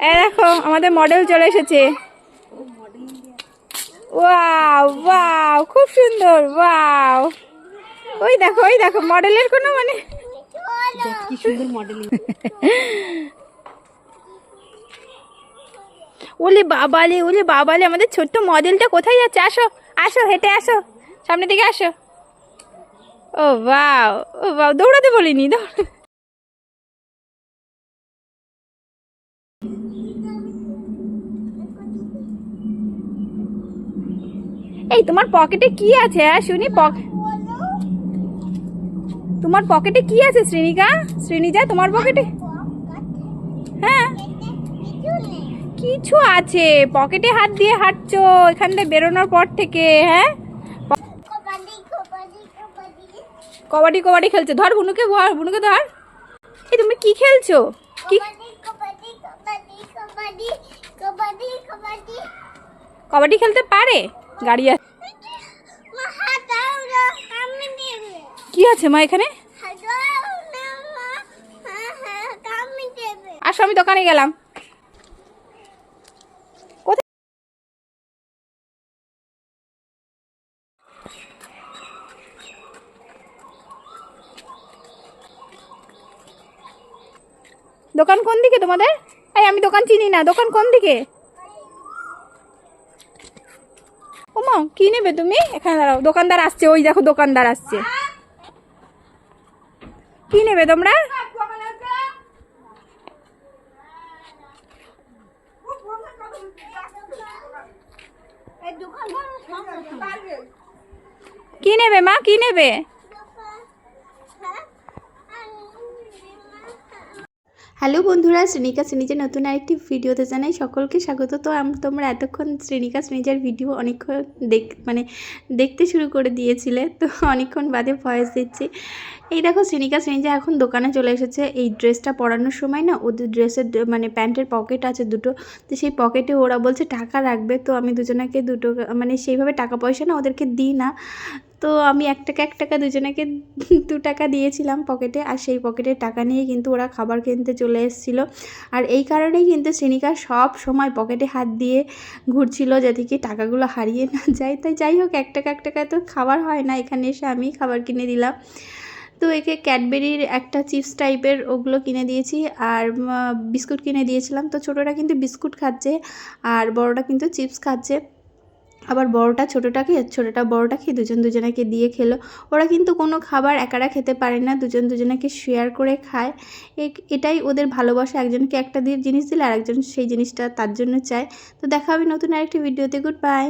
এই দেখো আমাদের মডেল চলে এসেছে। ওয়াও ওয়াও খুব সুন্দর ওয়াও ওই দেখো ওই দেখো মডেলের কোনো মানে কি সুন্দর মডেলিং ওলে বাবালে ওলে বাবালে আমাদের ছোট্ট মডেলটা কোথায় যাচ্ছে? আসো আসো হেঁটে আসো সামনের দিকে আসো। ও বাও ও বাও দৌড়াতে বলিনি দৌড় এই তোমার পকেটে কি আছে হ্যাঁ শুনি তোমার পকেটে কি আছে শ্রেণিকা শ্রেণিজা তোমার পকেটে? হ্যাঁ। কিছু আছে পকেটে হাত দিয়ে হাঁটছো এখান থেকে বেরোনোর পর থেকে হ্যাঁ? কবাডি কবাডি খেলছো ধর বুনুকে ধর বুনুকে ধর। এই তুমি কি খেলছো? কি কবাডি খেলতে পারে? গাড়ি কি আছে মা এখানে? আসো, আমি দোকানে গেলাম। দোকান কোন দিকে তোমাদের? এই, আমি দোকান চিনি না। দোকান কোন দিকে? ওমা, কি নেবে তুমি? এখানে দাঁড়াও, দোকানদার আসছে, ওই দেখো দোকানদার আসছে। কি নেবে তোমরা? কি নেবে মা, কি নেবে? হ্যালো বন্ধুরা শ্রেণিকা শ্রেণীজের নতুন আরেকটি ভিডিওতে জানাই সকলকে স্বাগত। তো তোমরা এতক্ষণ শ্রেণিকা শ্রেণীজার ভিডিও অনেকক্ষণ দেখ মানে দেখতে শুরু করে দিয়েছিলে, তো অনেকক্ষণ বাদে ভয়েস দিচ্ছি। এই দেখো শ্রেণিকা শ্রেণীজা এখন দোকানে চলে এসেছে। এই ড্রেসটা পরানোর সময় না, ওদের ড্রেসের মানে প্যান্টের পকেট আছে দুটো, তো সেই পকেটে ওরা বলছে টাকা রাখবে। তো আমি দুজনাকে দুটো মানে সেইভাবে টাকা পয়সা না ওদেরকে দিই না। তো আমি এক টাকা এক টাকা দুজনাকে দু টাকা দিয়েছিলাম পকেটে, আর সেই পকেটের টাকা নিয়ে কিন্তু ওরা খাবার কিনতে চলে এসেছিল। আর এই কারণেই কিন্তু শ্রেণিকা সব সময় পকেটে হাত দিয়ে ঘুরছিল যাতে কি টাকাগুলো হারিয়ে না যায়। তাই যাই হোক, এক টাকা এক টাকা তো খাবার হয় না, এখানে এসে আমি খাবার কিনে দিলাম। তো একে ক্যাডবেরির একটা চিপস টাইপের ওগুলো কিনে দিয়েছি, আর বিস্কুট কিনে দিয়েছিলাম। তো ছোটোটা কিন্তু বিস্কুট খাচ্ছে, আর বড়টা কিন্তু চিপস খাচ্ছে। আবার বড়টা ছোটোটাকে ছোটোটা খেয়ে দুজন দুজনাকে দিয়ে খেলো। ওরা কিন্তু কোনো খাবার একারা খেতে পারে না। দুজন দুজনাকে শেয়ার করে খায়। এটাই ওদের ভালোবাসা। একজনকে একটা দিয়ে জিনিস দিলে আরেকজন সেই জিনিসটা তার জন্য চায়। তো দেখা হবে নতুন আরেকটি ভিডিওতে গুড বাই